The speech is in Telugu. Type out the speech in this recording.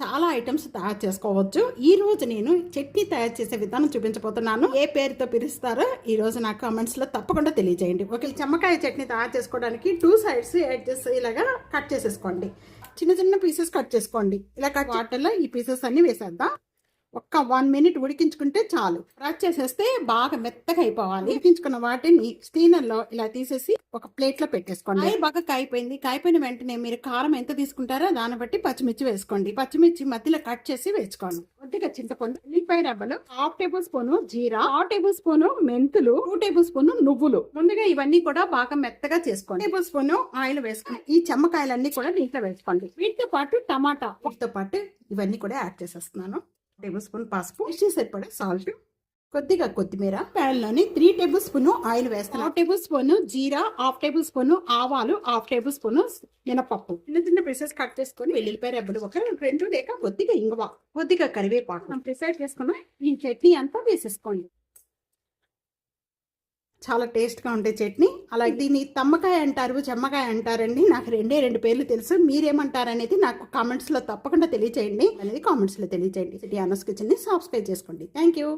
చాలా ఐటమ్స్ తయారు చేసుకోవచ్చు. ఈ రోజు నేను చట్నీ తయారు చేసే విధానం చూపించబోతున్నాను. ఏ పేరుతో పిలుస్తారో ఈ రోజు నా కామెంట్స్లో తప్పకుండా తెలియజేయండి. ఒక చెమ్మకాయ చట్నీ తయారు చేసుకోవడానికి టూ సైడ్స్ ఎడ్జెస్ ఇలాగా కట్ చేసేసుకోండి. చిన్న చిన్న పీసెస్ కట్ చేసుకోండి. ఇలా కట్ వాటర్లో ఈ పీసెస్ అన్ని వేసేద్దాం. ఒక్క వన్ మినిట్ ఉడికించుకుంటే చాలు. ఫ్రై చేసేస్తే బాగా మెత్తగా అయిపోవాలి. ఉడికించుకున్న వాటిని స్టీనర్లో ఇలా తీసేసి ఒక ప్లేట్లో పెట్టేసుకోండి. బాగా కాయిపోయింది. కాయిపోయిన వెంటనే మీరు కారం ఎంత తీసుకుంటారో దాన్ని బట్టి పచ్చిమిర్చి వేసుకోండి. పచ్చిమిర్చి మధ్యలో కట్ చేసి వేసుకోండి. కొద్దిగా చింతపండు ఉల్లిపాయ రబ్బలు హాఫ్ టేబుల్ స్పూన్ జీరా హాఫ్ టేబుల్ స్పూన్ మెంతులు టూ టేబుల్ స్పూన్ నువ్వులు. ముందుగా ఇవన్నీ కూడా బాగా మెత్తగా చేసుకోండి. టేబుల్ స్పూన్ ఆయిల్ వేసుకోండి ఈ చెమ్మకాయలన్నీ కూడా దీంట్లో వేసుకోండి. వీటితో పాటు టమాటా. వీటితో పాటు ఇవన్నీ కూడా యాడ్ చేసేస్తున్నాను. టేబుల్ స్పూన్ పసుపు. రుచి సరిపడే సాల్ట్ కొద్దిగా కొత్తిమీర ప్యాన్లోని త్రీ టేబుల్ స్పూన్ ఆయిల్ వేస్తాను హాఫ్ టేబుల్ స్పూన్ జీరా హాఫ్ టేబుల్ స్పూన్ ఆవాలు హాఫ్ టేబుల్ స్పూన్ మినపప్పు. చిన్న చిన్న పీసెస్ కట్ చేసుకొని వెల్లుల్లిపాయ రెబ్బలు ఒక రెండు లేక కొద్దిగా ఇంగువ కొద్దిగా కరివేపాకు. మనం ప్రిసైడ్ చేసుకున్న. ఈ చట్నీ అంతా వేసేసుకోండి. చాలా టేస్ట్గా ఉండే చట్నీ. అలాగే దీన్ని తమ్మకాయ అంటారు చెమ్మకాయ అంటారండి. నాకు రెండే రెండు పేర్లు తెలుసు. మీరేమంటారు అనేది నాకు కామెంట్స్లో తప్పకుండా తెలియచేయండి. అనేది కామెంట్స్లో తెలియచేయండి. సిటీ అనస్ కిచెన్ని సబ్స్క్రైబ్ చేసుకోండి. Thank you